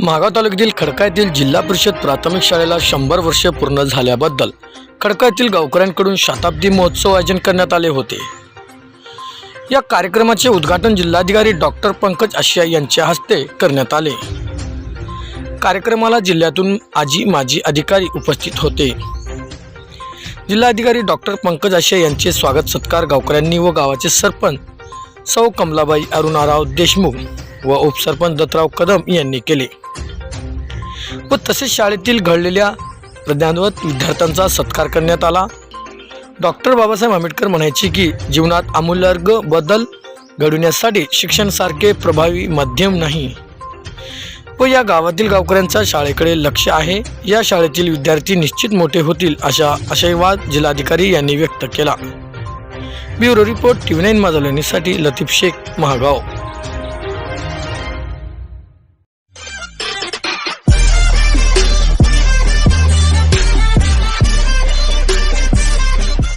महागाव तालुक्यातील खडका येथील जिल्हा परिषद प्राथमिक शाळेला शंभर वर्षे पूर्ण झाल्याबद्दल खडका येथील गावकऱ्यांकडून शताब्दी महोत्सव आयोजन करण्यात आले होते. या कार्यक्रमाचे उद्घाटन जिल्हाधिकारी डॉक्टर पंकज आशिया यांच्या हस्ते करण्यात आले. कार्यक्रमाला जिल्ह्यातून आजी माजी अधिकारी उपस्थित होते. जिल्हाधिकारी डॉक्टर पंकज आशिया यांचे स्वागत सत्कार गावकऱ्यांनी व गावाचे सरपंच सौ कमलाबाई अरुणाराव देशमुख व उपसरपंच दत्तराव कदम यांनी केले. व तसेच शाळेतील घडलेल्या प्रज्ञानवत विद्यार्थ्यांचा सत्कार करण्यात आला. डॉक्टर बाबासाहेब आंबेडकर म्हणायचे की जीवनात आमूलाग्र बदल घडविण्यासाठी शिक्षणसारखे प्रभावी माध्यम नाही. व या गावातील गावकऱ्यांचा शाळेकडे लक्ष आहे. या शाळेतील विद्यार्थी निश्चित मोठे होतील अशा आशयवाद जिल्हाधिकारी यांनी व्यक्त केला. ब्युरो रिपोर्ट टीव्ही नाईन माझा लतीफ शेख महागाव.